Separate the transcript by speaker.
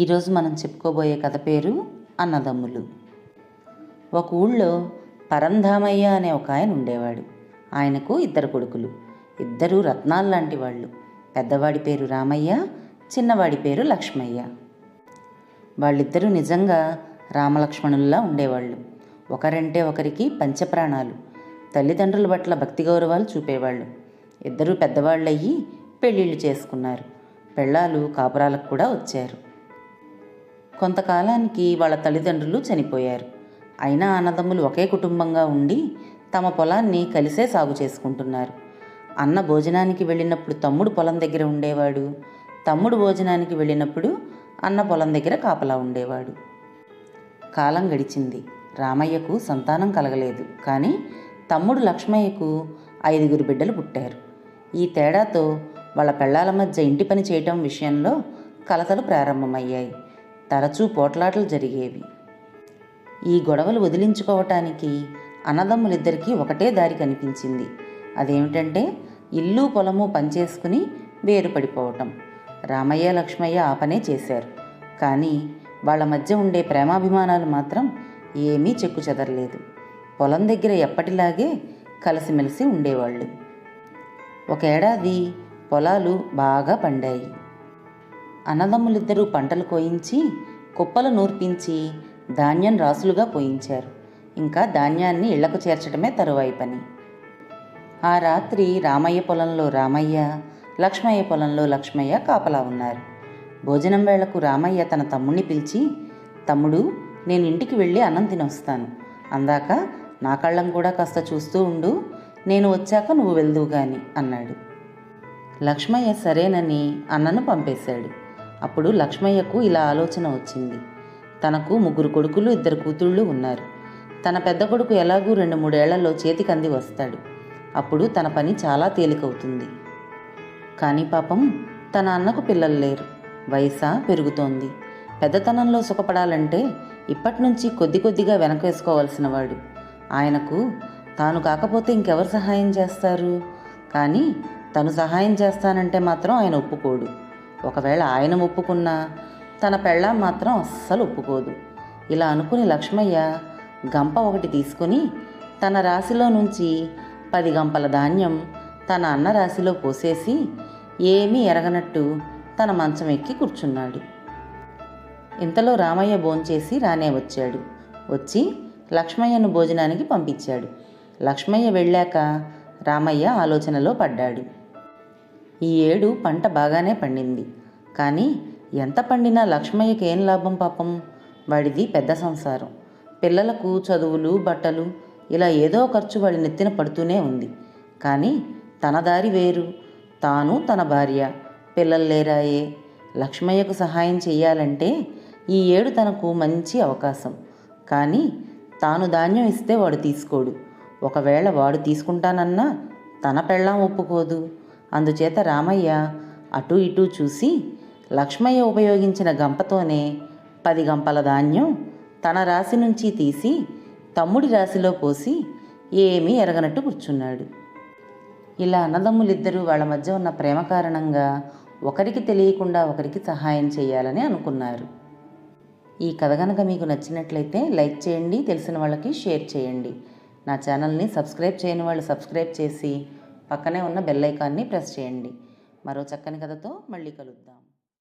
Speaker 1: ఈరోజు మనం చెప్పుకోబోయే కథ పేరు అన్నదమ్ములు. ఒక ఊళ్ళో పరంధామయ్య అనే ఒక ఆయన ఉండేవాడు. ఆయనకు ఇద్దరు కొడుకులు. ఇద్దరు రత్నాలు లాంటి వాళ్ళు. పెద్దవాడి పేరు రామయ్య చిన్నవాడి పేరు లక్ష్మయ్య. వాళ్ళిద్దరూ నిజంగా రామలక్ష్మణుల్లా ఉండేవాళ్ళు. ఒకరంటే ఒకరికి పంచప్రాణాలు. తల్లిదండ్రుల పట్ల భక్తి గౌరవాలు చూపేవాళ్ళు. ఇద్దరూ పెద్దవాళ్ళయ్యి పెళ్ళిళ్ళు చేసుకున్నారు. పెళ్ళాలు కాపురాలకు కూడా వచ్చారు. కొంతకాలానికి వాళ్ళ తల్లిదండ్రులు చనిపోయారు. అయినా అన్నదమ్ములు ఒకే కుటుంబంగా ఉండి తమ పొలాన్ని కలిసే సాగు చేసుకుంటున్నారు. అన్న భోజనానికి వెళ్ళినప్పుడు తమ్ముడు పొలం దగ్గర ఉండేవాడు. తమ్ముడు భోజనానికి వెళ్ళినప్పుడు అన్న పొలం దగ్గర కాపలా ఉండేవాడు. కాలం గడిచింది. రామయ్యకు సంతానం కలగలేదు. కానీ తమ్ముడు లక్ష్మయ్యకు ఐదుగురు బిడ్డలు పుట్టారు. ఈ తేడాతో వాళ్ళ పెళ్ళాల మధ్య ఇంటి పని చేయటం విషయంలో కలతలు ప్రారంభమయ్యాయి. తరచూ పోట్లాటలు జరిగేవి. ఈ గొడవలు వదిలించుకోవటానికి అన్నదమ్ములిద్దరికీ ఒకటే దారి కనిపించింది. అదేమిటంటే ఇల్లు పొలము పనిచేసుకుని వేరుపడిపోవటం. రామయ్య లక్ష్మయ్య ఆ పనే చేశారు. కానీ వాళ్ళ మధ్య ఉండే ప్రేమాభిమానాలు మాత్రం ఏమీ చెక్కు చెదరలేదు. పొలం దగ్గర ఎప్పటిలాగే కలిసిమెలిసి ఉండేవాళ్ళు. ఒక ఏడాది పొలాలు బాగా పండాయి. అన్నదమ్ములిద్దరూ పంటలు కోయించి కుప్పలు నూర్పించి ధాన్యం రాసులుగా పోయించారు. ఇంకా ధాన్యాన్ని ఇళ్ళకు చేర్చడమే తరువాయి పని. ఆ రాత్రి రామయ్య పొలంలో రామయ్య లక్ష్మయ్య పొలంలో లక్ష్మయ్య కాపలా ఉన్నారు. భోజనం వేళకు రామయ్య తన తమ్ముణ్ణి పిలిచి తమ్ముడు నేను ఇంటికి వెళ్ళి అన్నం తినొస్తాను. అందాక నా కళ్ళం కూడా కాస్త చూస్తూ ఉండు. నేను వచ్చాక నువ్వు వెళ్దువు గాని అన్నాడు. లక్ష్మయ్య సరేనని అన్నను పంపేశాడు. అప్పుడు లక్ష్మయ్యకు ఇలా ఆలోచన వచ్చింది. తనకు ముగ్గురు కొడుకులు ఇద్దరు కూతుళ్ళు ఉన్నారు. తన పెద్ద కొడుకు ఎలాగూ రెండు మూడేళ్ళలో చేతికంది వస్తాడు. అప్పుడు తన పని చాలా తేలికవుతుంది. కానీ పాపం తన అన్నకు పిల్లలు లేరు. వయసా పెరుగుతోంది. పెద్దతనంలో సుఖపడాలంటే ఇప్పటి నుంచి కొద్ది కొద్దిగా వెనకేసుకోవాల్సిన వాడు ఆయనకు తాను కాకపోతే ఇంకెవరు సహాయం చేస్తారు? కానీ తను సహాయం చేస్తానంటే మాత్రం ఆయన ఒప్పుకోడు. ఒకవేళ ఆయన ఒప్పుకున్నా తన పెళ్ళాం మాత్రం అస్సలు ఒప్పుకోదు. ఇలా అనుకుని లక్ష్మయ్య గంప ఒకటి తీసుకుని తన రాశిలో నుంచి పది గంపల ధాన్యం తన అన్న రాశిలో పోసేసి ఏమీ ఎరగనట్టు తన మంచం ఎక్కి కూర్చున్నాడు. ఇంతలో రామయ్య భోంచేసి రానే వచ్చాడు. వచ్చి లక్ష్మయ్యను భోజనానికి పంపించాడు. లక్ష్మయ్య వెళ్ళాక రామయ్య ఆలోచనలో పడ్డాడు. ఈ ఏడు పంట బాగానే పండింది. కానీ ఎంత పండినా లక్ష్మయ్యకి ఏం లాభం పాపం? వాడిది పెద్ద సంసారం. పిల్లలకు చదువులు బట్టలు ఇలా ఏదో ఖర్చు వాడి నెత్తిన పడుతూనే ఉంది. కానీ తన దారి వేరు. తాను తన భార్య. పిల్లలు లేరాయే. లక్ష్మయ్యకు సహాయం చేయాలంటే ఈ ఏడు తనకు మంచి అవకాశం. కానీ తాను ధాన్యం ఇస్తే వాడు తీసుకోడు. ఒకవేళ వాడు తీసుకుంటానన్నా తన పెళ్ళాం ఒప్పుకోదు. అందుచేత రామయ్య అటు ఇటు చూసి లక్ష్మయ్య ఉపయోగించిన గంపతోనే పది గంపల ధాన్యం తన రాశి నుంచి తీసి తమ్ముడి రాశిలో పోసి ఏమీ ఎరగనట్టు కూర్చున్నాడు. ఇలా అన్నదమ్ములిద్దరూ వాళ్ళ మధ్య ఉన్న ప్రేమ కారణంగా ఒకరికి తెలియకుండా ఒకరికి సహాయం చేయాలని అనుకున్నారు. ఈ కథ కనుక మీకు నచ్చినట్లయితే లైక్ చేయండి తెలిసిన వాళ్ళకి షేర్ చేయండి. నా ఛానల్ని సబ్స్క్రైబ్ చేయని వాళ్ళు సబ్స్క్రైబ్ చేసి పక్కనే ఉన్న బెల్ ఐకాన్ని ప్రెస్ చేయండి. మరో చక్కని కథతో మళ్ళీ కలుద్దాం.